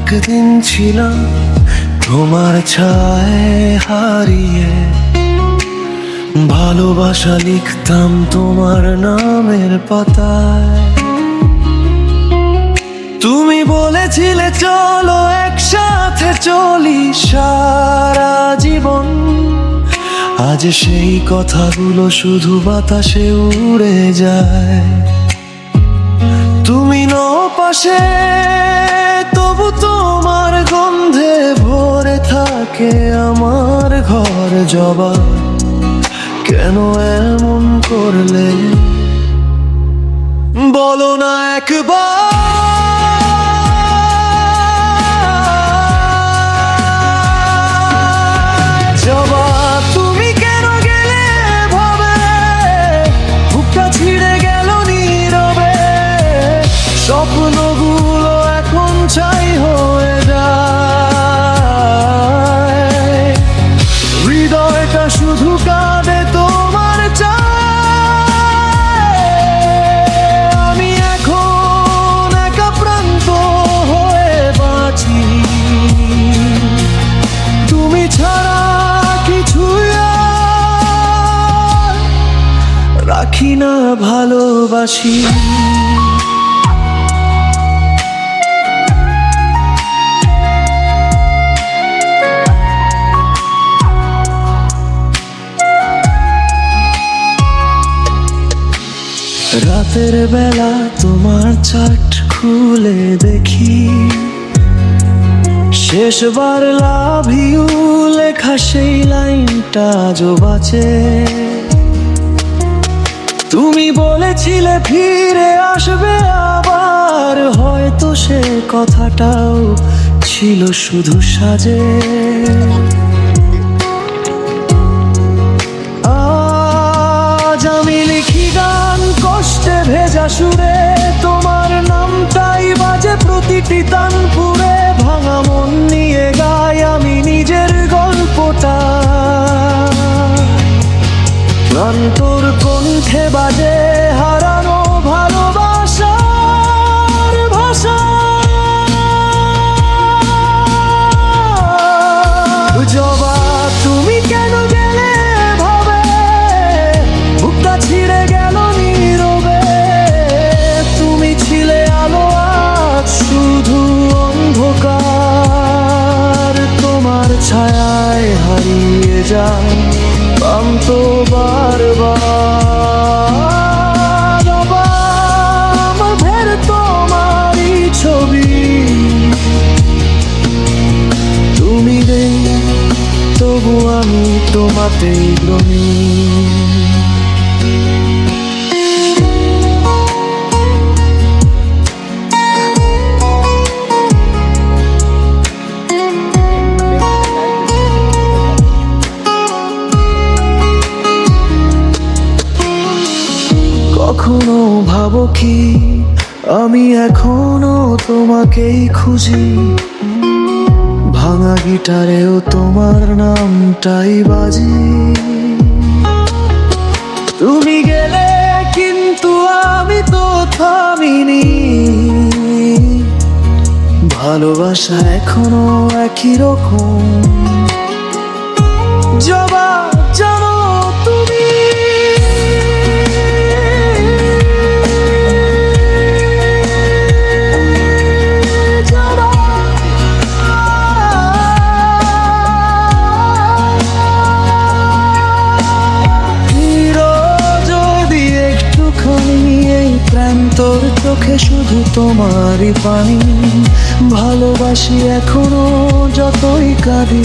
একদিন ছিলাম তোমার ছায় হারিয়ে। ভালোবাসা লিখতাম তোমার নামের পাতায়। তুমি বলেছিলে, চলো একসাথে চলি সারা জীবন। আজ সেই কথাগুলো শুধু বাতাসে উড়ে যায়। তুমি ন পাশে তবু তোমার গন্ধে ভরে থাকে আমার ঘর জবা কেন এমন করলে? বলো না একবার। রাখি না ভালোবাসি। রাতের বেলা তোমার চাট খুলে দেখি। শেষবার লাভ ইউ লেখা সেই লাইনটা আজও বাঁচে তুমি বলেছিলে ফিরে আসবে আবার, হয়তো সে কথাটাও ছিল শুধু সাজে। আজ আমি লিখি গান, কষ্টে ভেজা সুরে, তোমার নামটাই বাজে প্রতিটি তানপুরে প্রান্তর কণ্ঠে বাজে তোমাতেই গ্রহী কখনো ভাবো কি আমি এখনও তোমাকেই খুঁজি। ভাঙা গিটারেও তোমার নামটাই বাজি। তুমি গেলে কিন্তু আমি তো থামিনি। ভালোবাসা এখনও একই রকম। চোখে শুধু তোমারই পানি। ভালোবাসি এখনও যতই কাঁদি।